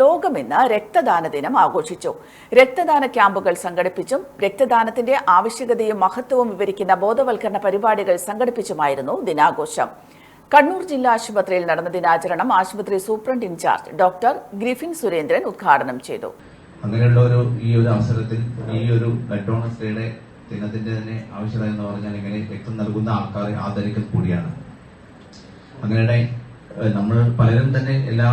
ലോകം ഇന്ന് രക്തദാന ദിനം ആഘോഷിച്ചു. രക്തദാന ക്യാമ്പുകൾ സംഘടിപ്പിച്ചും രക്തദാനത്തിന്റെ ആവശ്യകതയും മഹത്വവും വിവരിക്കുന്ന ബോധവൽക്കരണ പരിപാടികൾ സംഘടിപ്പിച്ചുമായിരുന്നു ദിനാഘോഷം. കണ്ണൂർ ജില്ലാ ആശുപത്രിയിൽ നടന്ന ദിനാചരണം ആശുപത്രി superintendent incharge doctor Griffin Surendran ഉദ്ഘാടനം ചെയ്തു. അങ്ങനെയുള്ള ഒരു ഈ ഒരു അവസരത്തിൽ ഈ ഒരു ബ്ലഡ് ഡേയുടെ ദിനത്തിന്റെ തന്നെ ആവശ്യകത എന്ന് പറഞ്ഞാൽ ഇങ്ങനെ രക്തം നൽകുന്ന ആൾക്കാരെ ആദരിക്കൽ കൂടിയാണ്. അങ്ങനെ നമ്മൾ പലരും തന്നെ എല്ലാ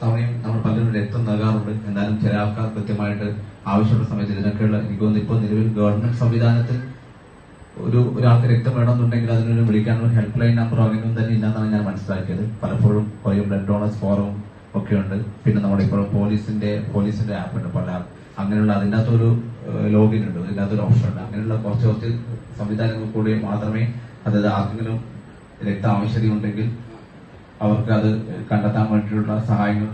തവണയും നമ്മൾ പലരും രക്തം നൽകാറുണ്ട്. എന്നാലും ചില ആൾക്കാർ കൃത്യമായിട്ട് ആവശ്യമുള്ള സമയത്ത് ഇതിനൊക്കെയുള്ള എനിക്ക് തോന്നുന്നു ഇപ്പോൾ നിലവിൽ ഗവൺമെന്റ് സംവിധാനത്തിൽ ഒരു ഒരാൾക്ക് രക്തം വേണമെന്നുണ്ടെങ്കിൽ അതിനൊരു വിളിക്കാനുള്ള ഹെൽപ്പ് ലൈൻ നമ്പറോ അങ്ങനെയൊന്നും തന്നെ ഇല്ലെന്നാണ് ഞാൻ മനസ്സിലാക്കിയത്. പലപ്പോഴും കുറേ ബ്ലഡ് ഡോണേഴ്സ് ഫോറവും ഒക്കെ ഉണ്ട്. പിന്നെ നമ്മുടെ ഇപ്പോൾ പോലീസിന്റെ പോലീസിന്റെ ആപ്പ് ഉണ്ട് പല അങ്ങനെയുള്ള അതിന്റെ അകത്തൊരു ലോഗിൻ ഉണ്ട്. അതിന്റെ അകത്തൊരു ഓപ്ഷൻ ഉണ്ട്. അങ്ങനെയുള്ള കുറച്ച് കുറച്ച് സംവിധാനങ്ങൾ കൂടി മാത്രമേ അതായത് ആർക്കെങ്കിലും രക്തം ആവശ്യതയുണ്ടെങ്കിൽ അവർക്ക് അത് കണ്ടെത്താൻ വേണ്ടിയിട്ടുള്ള സഹായങ്ങൾ.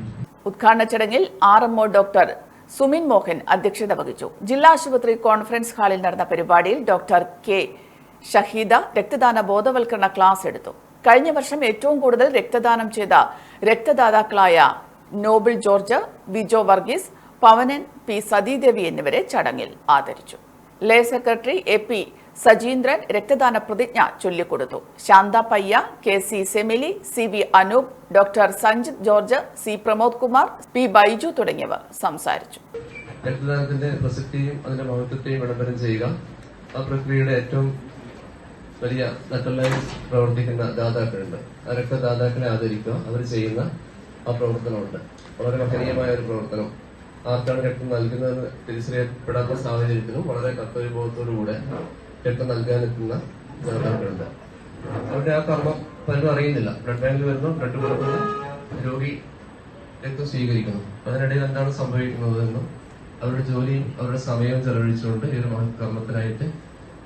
ഉദ്ഘാടന ചടങ്ങിൽ R M O doctor Sumin Mohan അധ്യക്ഷത വഹിച്ചു. ജില്ലാ ആശുപത്രി കോൺഫറൻസ് ഹാളിൽ നടന്ന പരിപാടിയിൽ ഡോക്ടർ കെ ഷഹീദ രക്തദാന ബോധവൽക്കരണ ക്ലാസ് എടുത്തു. കഴിഞ്ഞ വർഷം ഏറ്റവും കൂടുതൽ രക്തദാനം ചെയ്ത രക്തദാതാക്കളായ Noble George Vijo Varghese Pavanan P Sathidevi എന്നിവരെ ചടങ്ങിൽ ആദരിച്ചു. Lay secretary A P Sajeendran രക്തദാന പ്രതിജ്ഞ ചൊല്ലിക്കൊടുത്തു. ശാന്ത പയ്യ K C Semili C V Anoop doctor Sanjith George C Pramod Kumar P Baiju തുടങ്ങിയവർ സംസാരിച്ചു. രക്തദാനത്തിന്റെ പ്രസക്തിയും അതിന്റെ മഹത്വത്തെയും വിളംബരം ചെയ്യുക. ആ പ്രക്രിയയുടെ ഏറ്റവും വലിയ നട്ടലായി പ്രവർത്തിക്കുന്ന ദാതാക്കളുണ്ട്. ആ രക്തദാതാക്കളെ ആദരിക്കുക. അവർ ചെയ്യുന്ന ആ പ്രവർത്തനമുണ്ട്. വളരെ മഹനീയമായ ഒരു പ്രവർത്തനം. ആർക്കാണ് രക്തം നൽകുന്നതെന്ന് തിരിച്ചറിയപ്പെടാത്ത സാഹചര്യത്തിലും വളരെ കർത്തവ്യബോധത്തോടുകൂടെ രക്തം നൽകാനെത്തുന്ന ദാതാക്കളുണ്ട് അവരുടെ ആ കർമ്മം പലരും അറിയുന്നില്ല. ബ്ലഡ് ബാങ്കിൽ വരുന്നു ബ്ലഡ് കൊടുക്കുന്നു രോഗി രക്തം സ്വീകരിക്കുന്നു. അതിനിടയിൽ എന്താണ് സംഭവിക്കുന്നത് എന്നും അവരുടെ ജോലിയും അവരുടെ സമയവും ചെലവഴിച്ചുകൊണ്ട് ഈ ഒരു മഹത്കർമ്മത്തിനായിട്ട്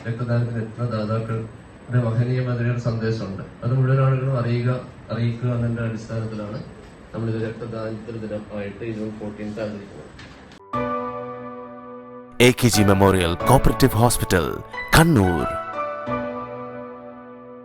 രക്തദാനത്തിന് എത്തുന്ന ദാതാക്കളുടെ മഹനീയമായ സന്ദേശമുണ്ട്. അത് മുഴുവൻ ആളുകളും അറിയുക അറിയിക്കുക എന്നതിന്റെ അടിസ്ഥാനത്തിലാണ് നമ്മളിത് രക്തദാനത്തിന് ദിനം ആയിട്ട് ജൂൺ ഫോർട്ടീൻത്ത് ആചരിക്കുന്നത് A K G memorial cooperative hospital Kannur